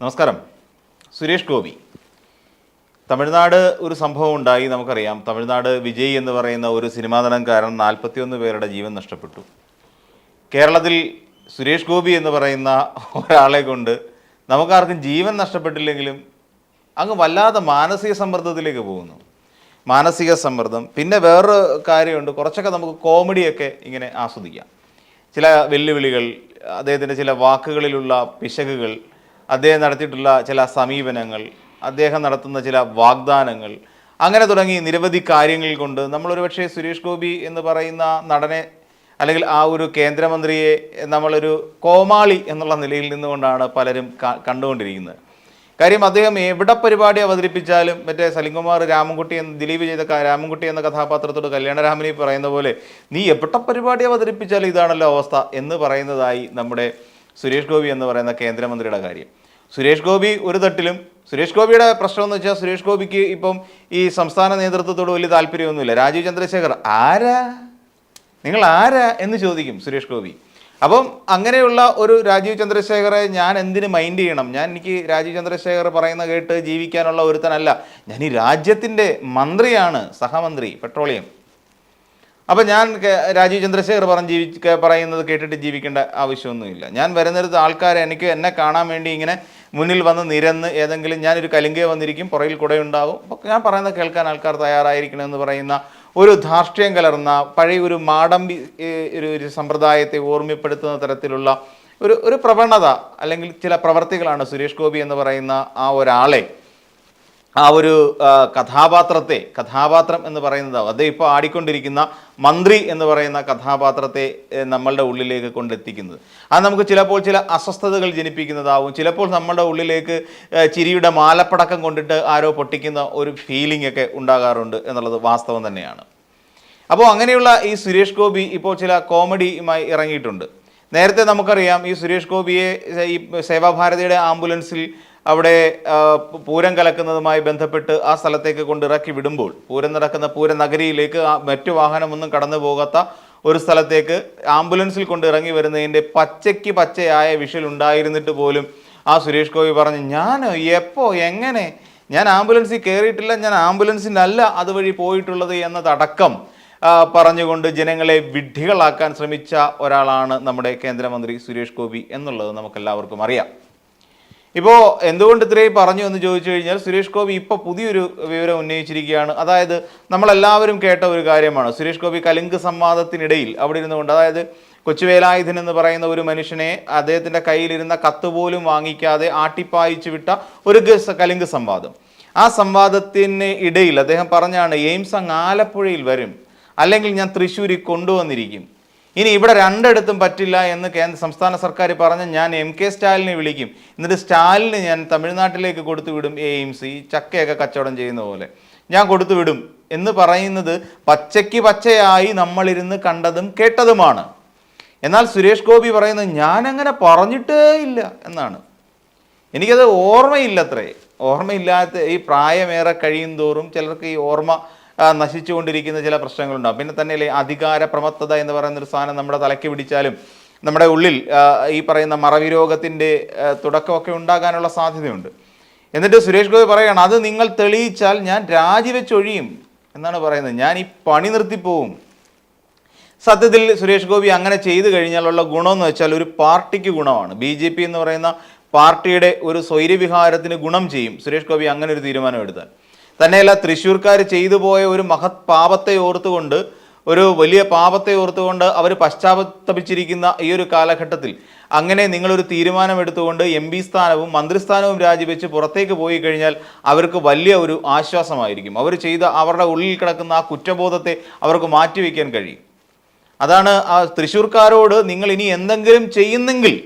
നമസ്കാരം. സുരേഷ് ഗോപി. തമിഴ്നാട് ഒരു സംഭവം ഉണ്ടായി നമുക്കറിയാം. തമിഴ്നാട് വിജയ് എന്ന് പറയുന്ന ഒരു സിനിമാ നടൻ കാരണം നാൽപ്പത്തിയൊന്ന് പേരുടെ ജീവൻ നഷ്ടപ്പെട്ടു. കേരളത്തിൽ സുരേഷ് ഗോപി എന്ന് പറയുന്ന ഒരാളെ കൊണ്ട് നമുക്കാർക്കും ജീവൻ നഷ്ടപ്പെട്ടില്ലെങ്കിലും അങ്ങ് വല്ലാതെ മാനസിക സമ്മർദ്ദത്തിലേക്ക് പോകുന്നു. മാനസിക സമ്മർദ്ദം. പിന്നെ വേറൊരു കാര്യമുണ്ട്. കുറച്ചൊക്കെ നമുക്ക് കോമഡിയൊക്കെ ഇങ്ങനെ ആസ്വദിക്കാം. ചില വെല്ലുവിളികൾ അദ്ദേഹത്തിന്റെ ചില വാക്കുകളിലുള്ള പിശകുകൾ അദ്ദേഹം നടത്തിയിട്ടുള്ള ചില സമീപനങ്ങൾ അദ്ദേഹം നടത്തുന്ന ചില വാഗ്ദാനങ്ങൾ. അങ്ങനെ തുടങ്ങി നിരവധി കാര്യങ്ങൾ കൊണ്ട് നമ്മളൊരു പക്ഷേ സുരേഷ് ഗോപി എന്ന് പറയുന്ന നടനെ അല്ലെങ്കിൽ ആ ഒരു കേന്ദ്രമന്ത്രിയെ നമ്മളൊരു കോമാളി എന്നുള്ള നിലയിൽ നിന്നുകൊണ്ടാണ് പലരും കണ്ടുകൊണ്ടിരിക്കുന്നത്. കാര്യം അദ്ദേഹം എവിടെ പരിപാടി അവതരിപ്പിച്ചാലും മറ്റേ സലിംകുമാർ രാമൻകുട്ടി എന്ന് ദിലീപ് ചെയ്ത രാമൻകുട്ടി എന്ന കഥാപാത്രത്തോട് കല്യാണരാമനി പറയുന്ന പോലെ നീ എവിടെ പരിപാടി അവതരിപ്പിച്ചാലും ഇതാണല്ലോ അവസ്ഥ എന്ന് പറയുന്നതായി നമ്മുടെ സുരേഷ് ഗോപി എന്ന് പറയുന്ന കേന്ദ്രമന്ത്രിയുടെ കാര്യം. സുരേഷ് ഗോപി ഒരു തട്ടിലും സുരേഷ് ഗോപിയുടെ പ്രശ്നം എന്ന് വെച്ചാൽ സുരേഷ് ഗോപിക്ക് ഇപ്പം ഈ സംസ്ഥാന നേതൃത്വത്തോട് വലിയ താല്പര്യമൊന്നുമില്ല. രാജീവ് ചന്ദ്രശേഖർ ആരാ? നിങ്ങൾ ആരാ എന്ന് ചോദിക്കും സുരേഷ് ഗോപി. അപ്പം അങ്ങനെയുള്ള ഒരു രാജീവ് ചന്ദ്രശേഖറെ ഞാൻ എന്തിന് മൈൻഡ് ചെയ്യണം? ഞാൻ എനിക്ക് രാജീവ് ചന്ദ്രശേഖർ പറയുന്ന കേട്ട് ജീവിക്കാനുള്ള ഒരുത്തനല്ല. ഞാൻ ഈ രാജ്യത്തിന്റെ മന്ത്രിയാണ് സഹമന്ത്രി പെട്രോളിയം. അപ്പം ഞാൻ രാജീവ് ചന്ദ്രശേഖർ പറഞ്ഞ് ജീവി പറയുന്നത് കേട്ടിട്ട് ജീവിക്കേണ്ട ആവശ്യമൊന്നുമില്ല. ഞാൻ വരുന്നിടത്ത് ആൾക്കാർ എനിക്ക് എന്നെ കാണാൻ വേണ്ടി ഇങ്ങനെ മുന്നിൽ വന്ന് നിരന്ന് ഏതെങ്കിലും ഞാനൊരു കലുങ്കേ വന്നിരിക്കും പുറയിൽ കൂടെ ഉണ്ടാവും അപ്പോൾ ഞാൻ പറയുന്നത് കേൾക്കാൻ ആൾക്കാർ തയ്യാറായിരിക്കണം എന്ന് പറയുന്ന ഒരു ധാർഷ്ട്യം കലർന്ന പഴയ ഒരു മാടമ്പി ഒരു ഒരു സമ്പ്രദായത്തെ ഓർമ്മപ്പെടുത്തുന്ന തരത്തിലുള്ള ഒരു ഒരു പ്രവണത അല്ലെങ്കിൽ ചില പ്രവർത്തികളാണ് സുരേഷ് ഗോപി എന്ന് പറയുന്ന ആ ഒരാളെ ആ ഒരു കഥാപാത്രത്തെ കഥാപാത്രം എന്ന് പറയുന്നത് അദ്ദേഹം ഇപ്പോൾ ആടിക്കൊണ്ടിരിക്കുന്ന മന്ത്രി എന്ന് പറയുന്ന കഥാപാത്രത്തെ നമ്മളുടെ ഉള്ളിലേക്ക് കൊണ്ടെത്തിക്കുന്നത്. അത് നമുക്ക് ചിലപ്പോൾ ചില അസ്വസ്ഥതകൾ ജനിപ്പിക്കുന്നതാവും. ചിലപ്പോൾ നമ്മളുടെ ഉള്ളിലേക്ക് ചിരിയുടെ മാലപ്പടക്കം കൊണ്ടിട്ട് ആരോ പൊട്ടിക്കുന്ന ഒരു ഫീലിംഗ് ഒക്കെ ഉണ്ടാകാറുണ്ട് എന്നുള്ളത് വാസ്തവം തന്നെയാണ്. അപ്പോൾ അങ്ങനെയുള്ള ഈ സുരേഷ് ഗോപി ഇപ്പോൾ ചില കോമഡിയുമായി ഇറങ്ങിയിട്ടുണ്ട്. നേരത്തെ നമുക്കറിയാം ഈ സുരേഷ് ഗോപിയെ ഈ സേവാഭാരതിയുടെ ആംബുലൻസിൽ അവിടെ പൂരം കലക്കുന്നതുമായി ബന്ധപ്പെട്ട് ആ സ്ഥലത്തേക്ക് കൊണ്ട് ഇറക്കി വിടുമ്പോൾ പൂരം നടക്കുന്ന പൂര നഗരിയിലേക്ക് മറ്റു വാഹനമൊന്നും കടന്നു പോകാത്ത ഒരു സ്ഥലത്തേക്ക് ആംബുലൻസിൽ കൊണ്ട് ഇറങ്ങി വരുന്നതിന്റെ പച്ചയ്ക്ക് പച്ചയായ വിഷൽ ഉണ്ടായിരുന്നിട്ട് പോലും ആ സുരേഷ് ഗോപി പറഞ്ഞു ഞാൻ എപ്പോ എങ്ങനെ? ഞാൻ ആംബുലൻസിൽ കയറിയിട്ടില്ല ഞാൻ ആംബുലൻസിന്റെ അല്ല അതുവഴി പോയിട്ടുള്ളത് എന്നതടക്കം പറഞ്ഞുകൊണ്ട് ജനങ്ങളെ വിഡ്ഢികളാക്കാൻ ശ്രമിച്ച ഒരാളാണ് നമ്മുടെ കേന്ദ്രമന്ത്രി സുരേഷ് ഗോപി എന്നുള്ളത് നമുക്കെല്ലാവർക്കും അറിയാം. ഇപ്പോൾ എന്തുകൊണ്ട് ഇത്രയും പറഞ്ഞു എന്ന് ചോദിച്ചു കഴിഞ്ഞാൽ സുരേഷ് ഗോപി ഇപ്പോൾ പുതിയൊരു വിവരം ഉന്നയിച്ചിരിക്കുകയാണ്. അതായത് നമ്മളെല്ലാവരും കേട്ട ഒരു കാര്യമാണ്. സുരേഷ് ഗോപി കലിങ്ക് സംവാദത്തിനിടയിൽ അവിടെ ഇരുന്നുകൊണ്ട് അതായത് കൊച്ചുവേലായുധൻ എന്ന് പറയുന്ന ഒരു മനുഷ്യനെ അദ്ദേഹത്തിന്റെ കയ്യിലിരുന്ന കത്ത് പോലും വാങ്ങിക്കാതെ ആട്ടിപ്പായിച്ചു വിട്ട ഒരു കലിങ്ക് സംവാദം. ആ സംവാദത്തിന് ഇടയിൽ അദ്ദേഹം പറഞ്ഞാണ് എയിംസ് അങ്ങ് ആലപ്പുഴയിൽ വരും. അല്ലെങ്കിൽ ഞാൻ തൃശ്ശൂരിൽ കൊണ്ടുവന്നിരിക്കും. ഇനി ഇവിടെ രണ്ടിടത്തും പറ്റില്ല എന്ന് കേന്ദ്ര സംസ്ഥാന സർക്കാർ പറഞ്ഞ് ഞാൻ എം കെ സ്റ്റാലിനെ വിളിക്കും. എന്നിട്ട് സ്റ്റാലിന് ഞാൻ തമിഴ്നാട്ടിലേക്ക് കൊടുത്തു വിടും എയിംസ്. ഈ ചക്കയൊക്കെ കച്ചവടം ചെയ്യുന്ന പോലെ. ഞാൻ കൊടുത്തു വിടും. എന്ന് പറയുന്നത് പച്ചയ്ക്ക് പച്ചയായി നമ്മളിരുന്ന് കണ്ടതും കേട്ടതുമാണ്. എന്നാൽ സുരേഷ് ഗോപി പറയുന്നത് ഞാനങ്ങനെ പറഞ്ഞിട്ടേ ഇല്ല എന്നാണ്. എനിക്കത് ഓർമ്മയില്ലത്രേ. ഓർമ്മയില്ലാത്ത ഈ പ്രായമേറെ കഴിയും തോറും ചിലർക്ക് ഈ ഓർമ്മ നശിച്ചുകൊണ്ടിരിക്കുന്ന ചില പ്രശ്നങ്ങളുണ്ടാകും പിന്നെ തന്നെയല്ലേ അധികാര പ്രമത്തത എന്ന് പറയുന്ന ഒരു സാധനം നമ്മുടെ തലയ്ക്ക് പിടിച്ചാലും നമ്മുടെ ഉള്ളിൽ ഈ പറയുന്ന മറവി രോഗത്തിന്റെ തുടക്കമൊക്കെ ഉണ്ടാകാനുള്ള സാധ്യതയുണ്ട്. എന്നിട്ട് സുരേഷ് ഗോപി പറയുകയാണ് അത് നിങ്ങൾ തെളിയിച്ചാൽ ഞാൻ രാജിവെച്ചൊഴിയും. എന്നാണ് പറയുന്നത്. ഞാൻ ഈ പണി നിർത്തിപ്പോവും. സത്യത്തിൽ സുരേഷ് ഗോപി അങ്ങനെ ചെയ്തു കഴിഞ്ഞാലുള്ള ഗുണമെന്ന് വെച്ചാൽ ഒരു പാർട്ടിക്ക് ഗുണമാണ്. ബി ജെ പി എന്ന് പറയുന്ന പാർട്ടിയുടെ ഒരു സ്വൈര്യവിഹാരത്തിന് ഗുണം ചെയ്യും സുരേഷ് ഗോപി അങ്ങനെ ഒരു തീരുമാനം എടുത്താൽ. തന്നെയല്ല തൃശ്ശൂർക്കാർ ചെയ്തു പോയ ഒരു മഹത് പാപത്തെ ഓർത്തുകൊണ്ട് ഒരു വലിയ പാപത്തെ ഓർത്തുകൊണ്ട് അവർ പശ്ചാത്തപിച്ചിരിക്കുന്ന ഈ ഒരു കാലഘട്ടത്തിൽ അങ്ങനെ നിങ്ങളൊരു തീരുമാനമെടുത്തുകൊണ്ട് എം പി സ്ഥാനവും മന്ത്രിസ്ഥാനവും രാജിവെച്ച് പുറത്തേക്ക് പോയി കഴിഞ്ഞാൽ അവർക്ക് വലിയ ഒരു ആശ്വാസമായിരിക്കും. അവർ ചെയ്ത അവരുടെ ഉള്ളിൽ കിടക്കുന്ന ആ കുറ്റബോധത്തെ അവർക്ക് മാറ്റിവെക്കാൻ കഴിയും. അതാണ് ആ തൃശ്ശൂർക്കാരോട് നിങ്ങൾ ഇനി എന്തെങ്കിലും ചെയ്യുന്നെങ്കിൽ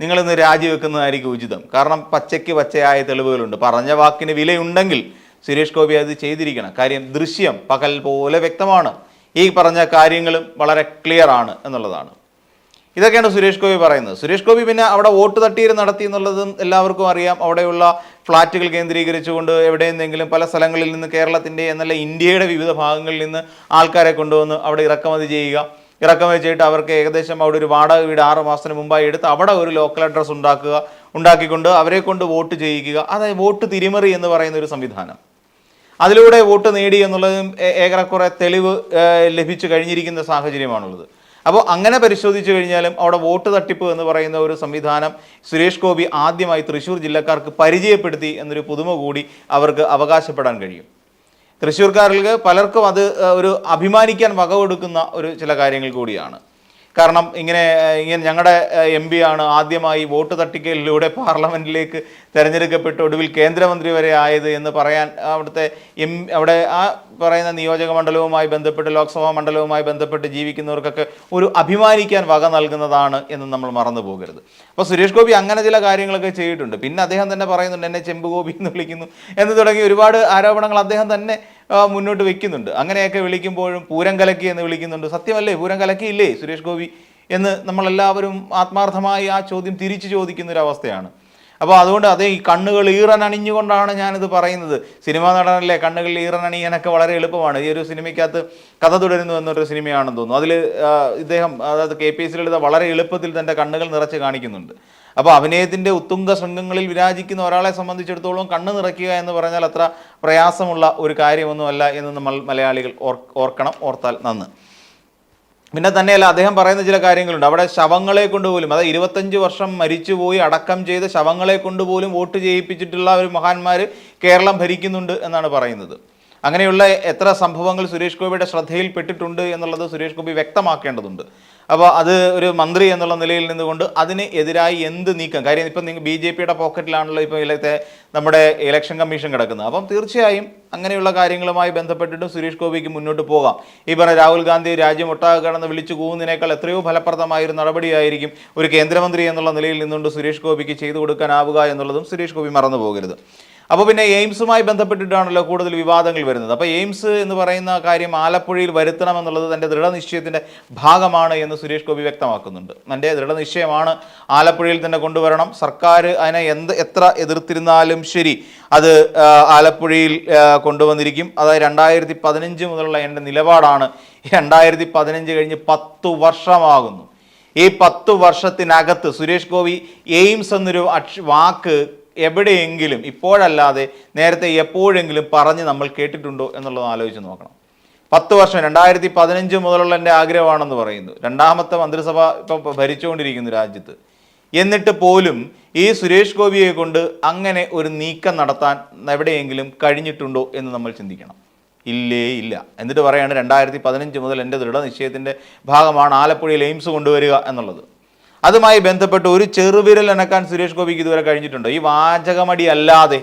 നിങ്ങളിന്ന് രാജിവെക്കുന്നതായിരിക്കും ഉചിതം. കാരണം പച്ചയ്ക്ക് പച്ചയായ തെളിവുകളുണ്ട്. പറഞ്ഞ വാക്കിന് വിലയുണ്ടെങ്കിൽ സുരേഷ് ഗോപി അത് ചെയ്തിരിക്കണം. കാര്യം ദൃശ്യം പകൽ പോലെ വ്യക്തമാണ്. ഈ പറഞ്ഞ കാര്യങ്ങളും വളരെ ക്ലിയർ ആണ് എന്നുള്ളതാണ്. ഇതൊക്കെയാണ് സുരേഷ് ഗോപി പറയുന്നത്. സുരേഷ് ഗോപി പിന്നെ അവിടെ വോട്ട് തട്ടിയത് നടത്തി എന്നുള്ളതും എല്ലാവർക്കും അറിയാം. അവിടെയുള്ള ഫ്ലാറ്റുകൾ കേന്ദ്രീകരിച്ചുകൊണ്ട് എവിടെ എവിടെയെന്നെങ്കിലും പല സ്ഥലങ്ങളിൽ നിന്ന് കേരളത്തിന്റെ എന്നല്ല ഇന്ത്യയുടെ വിവിധ ഭാഗങ്ങളിൽ നിന്ന് ആൾക്കാരെ കൊണ്ടുവന്ന് അവിടെ ഇറക്കുമതി ചെയ്യുക. ഇറക്കുമതി ചെയ്തിട്ട് അവർക്ക് ഏകദേശം അവിടെ ഒരു വാടക വീട് ആറ് മാസത്തിന് മുമ്പായി എടുത്ത് അവിടെ ഒരു ലോക്കൽ അഡ്രസ്സ് ഉണ്ടാക്കുക. ഉണ്ടാക്കിക്കൊണ്ട് അവരെ കൊണ്ട് വോട്ട് ചെയ്യിക്കുക. അതായത് വോട്ട് തിരിമറി എന്ന് പറയുന്ന ഒരു സംവിധാനം. അതിലൂടെ വോട്ട് നേടി എന്നുള്ളതും ഏറെക്കുറെ തെളിവ് ലഭിച്ചു കഴിഞ്ഞിരിക്കുന്ന സാഹചര്യമാണുള്ളത്. അപ്പോൾ അങ്ങനെ പരിശോധിച്ചു കഴിഞ്ഞാലും അവിടെ വോട്ട് തട്ടിപ്പ് എന്ന് പറയുന്ന ഒരു സംവിധാനം സുരേഷ് ഗോപി ആദ്യമായി തൃശ്ശൂർ ജില്ലക്കാർക്ക് പരിചയപ്പെടുത്തി എന്നൊരു പുതുമ കൂടി അവർക്ക് അവകാശപ്പെടാൻ കഴിയും. തൃശ്ശൂർക്കാർക്ക് പലർക്കും അത് ഒരു അഭിമാനിക്കാൻ വകവെടുക്കുന്ന ഒരു ചില കാര്യങ്ങൾ കൂടിയാണ്. കാരണം ഇങ്ങനെ ഇങ്ങനെ ഞങ്ങളുടെ എം പി ആണ് ആദ്യമായി വോട്ട് തട്ടിക്കലിലൂടെ പാർലമെന്റിലേക്ക് തിരഞ്ഞെടുക്കപ്പെട്ട്. ഒടുവിൽ കേന്ദ്രമന്ത്രി വരെ ആയത് എന്ന് പറയാൻ അവിടുത്തെ എം അവിടെ ആ പറയുന്ന നിയോജക മണ്ഡലവുമായി ബന്ധപ്പെട്ട് ലോക്സഭാ മണ്ഡലവുമായി ബന്ധപ്പെട്ട് ജീവിക്കുന്നവർക്കൊക്കെ ഒരു അഭിമാനിക്കാൻ വക നൽകുന്നതാണ് എന്ന് നമ്മൾ മറന്നു പോകരുത്. അപ്പോൾ സുരേഷ് ഗോപി അങ്ങനെ ചില കാര്യങ്ങളൊക്കെ ചെയ്തിട്ടുണ്ട്. പിന്നെ അദ്ദേഹം തന്നെ പറയുന്നുണ്ട് എന്നെ ചെമ്പ് ഗോപി എന്ന് വിളിക്കുന്നു എന്ന് തുടങ്ങി ഒരുപാട് ആരോപണങ്ങൾ അദ്ദേഹം തന്നെ മുന്നോട്ട് വെക്കുന്നുണ്ട്. അങ്ങനെയൊക്കെ വിളിക്കുമ്പോഴും പൂരം കലക്കി എന്ന് വിളിക്കുന്നുണ്ട്. സത്യമല്ലേ? പൂരം കലക്കിയില്ലേ സുരേഷ് ഗോപി എന്ന് നമ്മളെല്ലാവരും ആത്മാർത്ഥമായി ആ ചോദ്യം തിരിച്ചു ചോദിക്കുന്ന ഒരു അവസ്ഥയാണ് അപ്പോൾ അതുകൊണ്ട് അതേ ഈ കണ്ണുകൾ ഈറൻ അണിഞ്ഞുകൊണ്ടാണ് ഞാനിത് പറയുന്നത്. സിനിമാ നടനല്ലേ കണ്ണുകളിൽ ഈറൻ അണിയാനൊക്കെ വളരെ എളുപ്പമാണ്. ഈ ഒരു സിനിമയ്ക്കകത്ത് കഥ തുടരുന്നു എന്നൊരു സിനിമയാണെന്ന് തോന്നുന്നു. അതിൽ ഇദ്ദേഹം അതായത് കെ പി എസ് ലളിത വളരെ എളുപ്പത്തിൽ തന്റെ കണ്ണുകൾ നിറച്ച് കാണിക്കുന്നുണ്ട്. അപ്പോൾ അഭിനയത്തിന്റെ ഉത്തുംഗ ശൃംഗങ്ങളിൽ വിരാജിക്കുന്ന ഒരാളെ സംബന്ധിച്ചിടത്തോളം കണ്ണ് നിറയ്ക്കുക എന്ന് പറഞ്ഞാൽ അത്ര പ്രയാസമുള്ള ഒരു കാര്യമൊന്നുമല്ല എന്ന് നമ്മൾ മലയാളികൾ ഓർ ഓർക്കണം ഓർത്താൽ നന്ന്. പിന്നെ തന്നെയല്ല അദ്ദേഹം പറയുന്ന ചില കാര്യങ്ങളുണ്ട്. അവിടെ ശവങ്ങളെ കൊണ്ടുപോലും അതായത് ഇരുപത്തഞ്ച് വർഷം മരിച്ചുപോയി അടക്കം ചെയ്ത ശവങ്ങളെ കൊണ്ടുപോലും വോട്ട് ചെയ്യിപ്പിച്ചിട്ടുള്ള ഒരു മഹാന്മാർ കേരളം ഭരിക്കുന്നുണ്ട് എന്നാണ് പറയുന്നത്. അങ്ങനെയുള്ള എത്ര സംഭവങ്ങൾ സുരേഷ് ഗോപിയുടെ ശ്രദ്ധയിൽപ്പെട്ടിട്ടുണ്ട് എന്നുള്ളത് സുരേഷ് ഗോപി വ്യക്തമാക്കേണ്ടതുണ്ട്. അപ്പോൾ അത് ഒരു മന്ത്രി എന്നുള്ള നിലയിൽ നിന്നുകൊണ്ട് അതിന് എതിരായി എന്ത് നീക്കം? കാര്യം ഇപ്പം നിങ്ങൾ ബി ജെ പിയുടെ പോക്കറ്റിലാണല്ലോ ഇപ്പോൾ ഇലത്തെ നമ്മുടെ ഇലക്ഷൻ കമ്മീഷൻ കിടക്കുന്നത്. അപ്പം തീർച്ചയായും അങ്ങനെയുള്ള കാര്യങ്ങളുമായി ബന്ധപ്പെട്ടിട്ടും സുരേഷ് ഗോപിക്ക് മുന്നോട്ട് പോകാം. ഈ പറഞ്ഞ രാഹുൽ ഗാന്ധി രാജ്യം ഒട്ടാകെ കടന്ന് വിളിച്ചു പോകുന്നതിനേക്കാൾ എത്രയോ ഫലപ്രദമായ ഒരു നടപടിയായിരിക്കും ഒരു കേന്ദ്രമന്ത്രി എന്നുള്ള നിലയിൽ നിന്നുകൊണ്ട് സുരേഷ് ഗോപിക്ക് ചെയ്തു കൊടുക്കാനാവുക എന്നുള്ളതും സുരേഷ് ഗോപി മറന്നു പോകരുത്. അപ്പോൾ പിന്നെ എയിംസുമായി ബന്ധപ്പെട്ടിട്ടാണല്ലോ കൂടുതൽ വിവാദങ്ങൾ വരുന്നത്. അപ്പോൾ എയിംസ് എന്ന് പറയുന്ന കാര്യം ആലപ്പുഴയിൽ വരുത്തണം എന്നുള്ളത് തന്റെ ദൃഢനിശ്ചയത്തിന്റെ ഭാഗമാണ് എന്ന് സുരേഷ് ഗോപി വ്യക്തമാക്കുന്നുണ്ട്. തന്റെ ദൃഢനിശ്ചയമാണ് ആലപ്പുഴയിൽ തന്നെ കൊണ്ടുവരണം. സർക്കാർ അതിനെ എന്ത് എത്ര എതിർത്തിരുന്നാലും ശരി അത് ആലപ്പുഴയിൽ കൊണ്ടുവന്നിരിക്കും. അതായത് രണ്ടായിരത്തി പതിനഞ്ച് മുതലുള്ള എന്റെ നിലപാടാണ് രണ്ടായിരത്തി പതിനഞ്ച് കഴിഞ്ഞ് പത്തു വർഷമാകുന്നു. ഈ പത്തു വർഷത്തിനകത്ത് സുരേഷ് ഗോപി എയിംസ് എന്നൊരു അക്ഷ വാക്ക് എവിടെയെങ്കിലും ഇപ്പോഴല്ലാതെ നേരത്തെ എപ്പോഴെങ്കിലും പറഞ്ഞ് നമ്മൾ കേട്ടിട്ടുണ്ടോ എന്നുള്ളത് ആലോചിച്ച് നോക്കണം. പത്ത് വർഷം രണ്ടായിരത്തി പതിനഞ്ച് മുതലുള്ള എന്റെ ആഗ്രഹമാണെന്ന് പറയുന്നു. രണ്ടാമത്തെ മന്ത്രിസഭ ഇപ്പം ഭരിച്ചുകൊണ്ടിരിക്കുന്നു രാജ്യത്ത്. എന്നിട്ട് പോലും ഈ സുരേഷ് ഗോപിയെ കൊണ്ട് അങ്ങനെ ഒരു നീക്കം നടത്താൻ എവിടെയെങ്കിലും കഴിഞ്ഞിട്ടുണ്ടോ എന്ന് നമ്മൾ ചിന്തിക്കണം. ഇല്ലേ ഇല്ല. എന്നിട്ട് പറയാണ് രണ്ടായിരത്തി പതിനഞ്ച് മുതൽ എന്റെ ദൃഢനിശ്ചയത്തിന്റെ ഭാഗമാണ് ആലപ്പുഴയിൽ എയിംസ് കൊണ്ടുവരിക എന്നുള്ളത്. അതുമായി ബന്ധപ്പെട്ട് ഒരു ചെറുവിരൽ അനക്കാൻ സുരേഷ് ഗോപിക്ക് ഇതുവരെ കഴിഞ്ഞിട്ടുണ്ടോ? ഈ വാചകമടി അല്ലാതെ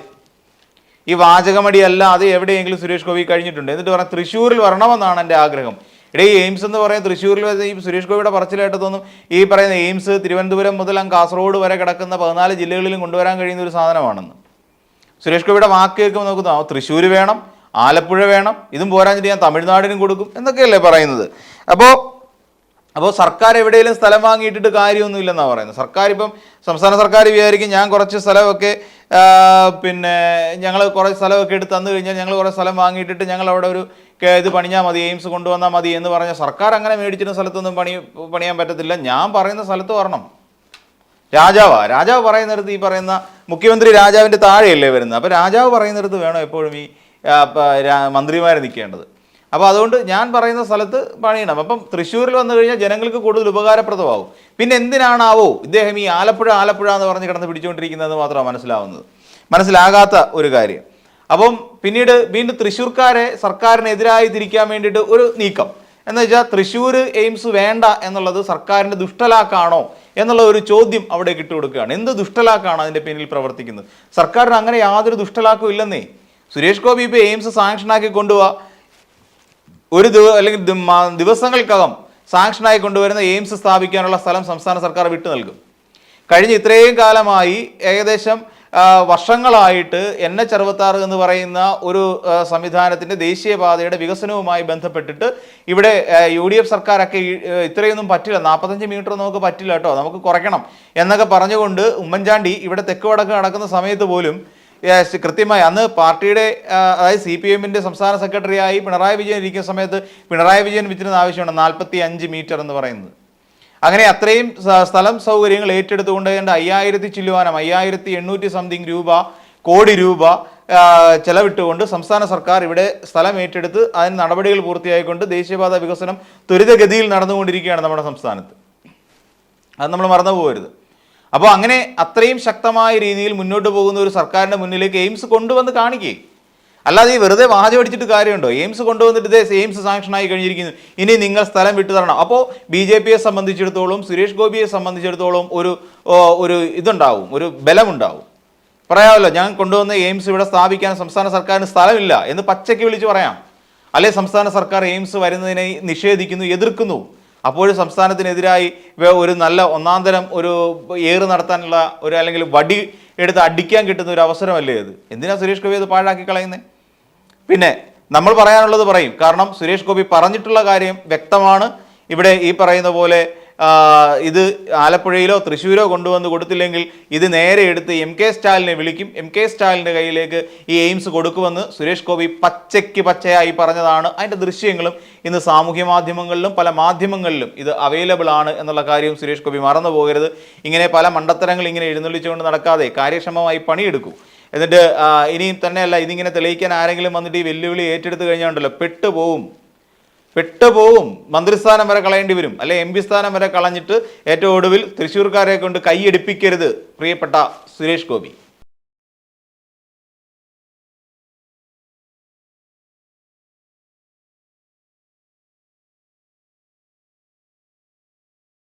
ഈ വാചകമടി അല്ലാതെ എവിടെയെങ്കിലും സുരേഷ് ഗോപി കഴിഞ്ഞിട്ടുണ്ട്? എന്നിട്ട് പറഞ്ഞാൽ തൃശ്ശൂരിൽ വരണമെന്നാണ് എന്റെ ആഗ്രഹം. ഇടേ എയിംസ് എന്ന് പറയുന്നത് തൃശ്ശൂരിൽ ഈ സുരേഷ് ഗോപിയുടെ പറച്ചിലായിട്ട് തോന്നും ഈ പറയുന്ന എയിംസ് തിരുവനന്തപുരം മുതൽ കാസർഗോഡ് വരെ കിടക്കുന്ന പതിനാല് ജില്ലകളിലും കൊണ്ടുവരാൻ കഴിയുന്ന ഒരു സാധനമാണെന്ന്. സുരേഷ് ഗോപിയുടെ വാക്ക് കേൾക്കുമ്പോൾ നോക്കുന്നു തൃശ്ശൂർ വേണം ആലപ്പുഴ വേണം ഇതും പോരാഞ്ഞിട്ട് ഞാൻ തമിഴ്നാടിനും കൊടുക്കും എന്നൊക്കെയല്ലേ പറയുന്നത്. അപ്പോൾ അപ്പോൾ സർക്കാർ എവിടെയെങ്കിലും സ്ഥലം വാങ്ങിയിട്ടിട്ട് കാര്യമൊന്നുമില്ലെന്നാണ് പറയുന്നത്. സർക്കാർ ഇപ്പം സംസ്ഥാന സർക്കാർ വിചാരിക്കും ഞാൻ കുറച്ച് സ്ഥലമൊക്കെ പിന്നെ ഞങ്ങൾ കുറച്ച് സ്ഥലമൊക്കെ എടുത്ത് തന്നു കഴിഞ്ഞാൽ ഞങ്ങൾ കുറച്ച് സ്ഥലം വാങ്ങിയിട്ടിട്ട് ഞങ്ങൾ അവിടെ ഒരു ഇത് പണിഞ്ഞാൽ മതി എയിംസ് കൊണ്ടുവന്നാൽ മതി എന്ന് പറഞ്ഞ സർക്കാർ അങ്ങനെ മേടിച്ചിരുന്ന സ്ഥലത്തൊന്നും പണി പണിയാൻ പറ്റത്തില്ല. ഞാൻ പറയുന്ന സ്ഥലത്ത് വരണം. രാജാവാ. രാജാവ് പറയുന്നിടത്ത് ഈ പറയുന്ന മുഖ്യമന്ത്രി രാജാവിന്റെ താഴെയല്ലേ വരുന്നത്. അപ്പോൾ രാജാവ് പറയുന്നിടത്ത് വേണം എപ്പോഴും ഈ മന്ത്രിമാർ നിൽക്കേണ്ടത്. അപ്പോൾ അതുകൊണ്ട് ഞാൻ പറയുന്ന സ്ഥലത്ത് പണിയണം. അപ്പം തൃശ്ശൂരിൽ വന്നു കഴിഞ്ഞാൽ ജനങ്ങൾക്ക് കൂടുതൽ ഉപകാരപ്രദമാവും. പിന്നെ എന്തിനാണാവോ ഇദ്ദേഹം ഈ ആലപ്പുഴ ആലപ്പുഴ എന്ന് പറഞ്ഞ് കിടന്ന് പിടിച്ചുകൊണ്ടിരിക്കുന്നത് മാത്രമാണ് മനസ്സിലാവുന്നത്. മനസ്സിലാകാത്ത ഒരു കാര്യം. അപ്പം പിന്നീട് വീണ്ടും തൃശ്ശൂർക്കാരെ സർക്കാരിനെതിരായി തിരിക്കാൻ വേണ്ടിയിട്ട് ഒരു നീക്കം. എന്ന് വെച്ചാൽ തൃശ്ശൂർ എയിംസ് വേണ്ട എന്നുള്ളത് സർക്കാരിന്റെ ദുഷ്ടലാക്കാണോ എന്നുള്ള ഒരു ചോദ്യം അവിടെ കിട്ടുകൊടുക്കുകയാണ് എന്ത് ദുഷ്ടലാക്കാണ് അതിന്റെ പിന്നിൽ പ്രവർത്തിക്കുന്നത്? സർക്കാരിന് അങ്ങനെ യാതൊരു ദുഷ്ടലാക്കും ഇല്ലെന്നേ. സുരേഷ് ഗോപി ഇപ്പോൾ എയിംസ് സാങ്ഷനാക്കി കൊണ്ടുപോവാ. ഒരു ദിവസം അല്ലെങ്കിൽ ദിവസങ്ങൾക്കകം സാങ്ഷനായി കൊണ്ടുവരുന്ന എയിംസ് സ്ഥാപിക്കാനുള്ള സ്ഥലം സംസ്ഥാന സർക്കാർ വിട്ടു നൽകും. കഴിഞ്ഞ ഇത്രയും കാലമായി ഏകദേശം വർഷങ്ങളായിട്ട് എൻ എച്ച് അറുപത്താറ് എന്ന് പറയുന്ന ഒരു സംവിധാനത്തിന്റെ ദേശീയപാതയുടെ വികസനവുമായി ബന്ധപ്പെട്ടിട്ട് ഇവിടെ യു ഡി എഫ് സർക്കാരൊക്കെ ഇത്രയൊന്നും പറ്റില്ല. നാൽപ്പത്തഞ്ച് മീറ്റർ നമുക്ക് പറ്റില്ല കേട്ടോ. നമുക്ക് കുറയ്ക്കണം എന്നൊക്കെ പറഞ്ഞുകൊണ്ട് ഉമ്മൻചാണ്ടി ഇവിടെ തെക്ക് വടക്ക് നടക്കുന്ന സമയത്ത് പോലും കൃത്യമായി അന്ന് പാർട്ടിയുടെ അതായത് സി പി എമ്മിന്റെ സംസ്ഥാന സെക്രട്ടറിയായി പിണറായി വിജയൻ ഇരിക്കുന്ന സമയത്ത് പിണറായി വിജയൻ വിറ്റിരുന്ന ആവശ്യമാണ് നാൽപ്പത്തി അഞ്ച് മീറ്റർ എന്ന് പറയുന്നത്. അങ്ങനെ അത്രയും സ്ഥലം സൗകര്യങ്ങൾ ഏറ്റെടുത്തുകൊണ്ട് ഏതാണ്ട് അയ്യായിരത്തി ചില്ലുവാനം അയ്യായിരത്തി എണ്ണൂറ്റി സംതിങ് രൂപ കോടി രൂപ ചെലവിട്ടുകൊണ്ട് സംസ്ഥാന സർക്കാർ ഇവിടെ സ്ഥലം ഏറ്റെടുത്ത് അതിന് നടപടികൾ പൂർത്തിയായിക്കൊണ്ട് ദേശീയപാത വികസനം ത്വരിതഗതിയിൽ നടന്നുകൊണ്ടിരിക്കുകയാണ് നമ്മുടെ സംസ്ഥാനത്ത്. അത് നമ്മൾ മറന്നു പോകരുത് അപ്പോൾ അങ്ങനെ അത്രയും ശക്തമായ രീതിയിൽ മുന്നോട്ട് പോകുന്ന ഒരു സർക്കാരിന്റെ മുന്നിലേക്ക് എയിംസ് കൊണ്ടുവന്ന് കാണിക്കേ അല്ലാതെ ഈ വെറുതെ വാജ പഠിച്ചിട്ട് കാര്യമുണ്ടോ? എയിംസ് കൊണ്ടുവന്നിട്ട് ഇതേ എയിംസ് സാങ്ഷൻ ആയി കഴിഞ്ഞിരിക്കുന്നു. ഇനി നിങ്ങൾ സ്ഥലം വിട്ടു തരണം. അപ്പോൾ ബി ജെ പിയെ സംബന്ധിച്ചിടത്തോളം സുരേഷ് ഗോപിയെ സംബന്ധിച്ചിടത്തോളം ഒരു ഒരു ഇതുണ്ടാവും ഒരു ബലമുണ്ടാവും. പറയാമല്ലോ ഞാൻ കൊണ്ടുവന്ന എയിംസ് ഇവിടെ സ്ഥാപിക്കാൻ സംസ്ഥാന സർക്കാരിന് സ്ഥലമില്ല എന്ന് പച്ചയ്ക്ക് വിളിച്ച് പറയാം. അല്ലെ സംസ്ഥാന സർക്കാർ എയിംസ് വരുന്നതിനെ നിഷേധിക്കുന്നു എതിർക്കുന്നു? അപ്പോഴും സംസ്ഥാനത്തിനെതിരായി ഒരു നല്ല ഒന്നാന്തരം ഒരു ഏറ് നടത്താനുള്ള ഒരു അല്ലെങ്കിൽ വടി എടുത്ത് അടിക്കാൻ കിട്ടുന്ന ഒരു അവസരമല്ലേ ഇത് എന്തിനാ സുരേഷ് ഗോപി അത് പാഴാക്കി കളയുന്നത് പിന്നെ നമ്മൾ പറയാനുള്ളത് പറയും. കാരണം സുരേഷ് ഗോപി പറഞ്ഞിട്ടുള്ള കാര്യം വ്യക്തമാണ്. ഇവിടെ ഈ പറയുന്ന പോലെ ഇത് ആലപ്പുഴയിലോ തൃശ്ശൂരോ കൊണ്ടുവന്ന് കൊടുത്തില്ലെങ്കിൽ ഇത് നേരെ എടുത്ത് എം കെ സ്റ്റാലിനെ വിളിക്കും. എം കെ സ്റ്റാലിന്റെ കയ്യിലേക്ക് ഈ എയിംസ് കൊടുക്കുമെന്ന് സുരേഷ് ഗോപി പച്ചയ്ക്ക് പച്ചയായി പറഞ്ഞതാണ്. അതിന്റെ ദൃശ്യങ്ങളും ഇന്ന് സാമൂഹ്യ മാധ്യമങ്ങളിലും പല മാധ്യമങ്ങളിലും ഇത് അവൈലബിൾ ആണ് എന്നുള്ള കാര്യവും സുരേഷ് ഗോപി മറന്നു പോകരുത്. ഇങ്ങനെ പല മണ്ടത്തരങ്ങൾ ഇങ്ങനെ എഴുന്നള്ളിച്ചുകൊണ്ട് നടക്കാതെ കാര്യക്ഷമമായി പണിയെടുക്കൂ. എന്നിട്ട് ഇനിയും തന്നെയല്ല ഇതിങ്ങനെ തെളിയിക്കാൻ ആരെങ്കിലും വന്നിട്ട് ഈ വെല്ലുവിളി ഏറ്റെടുത്ത് കഴിഞ്ഞാണ്ടല്ലോ പെട്ടുപോകും പെട്ടുപോകും മന്ത്രിസ്ഥാനം വരെ കളയേണ്ടി വരും. അല്ലെ എം പി സ്ഥാനം വരെ കളഞ്ഞിട്ട് ഏറ്റവും ഒടുവിൽ തൃശ്ശൂർക്കാരെ കൊണ്ട് കൈയടിപ്പിക്കരുത് പ്രിയപ്പെട്ട സുരേഷ് ഗോപി.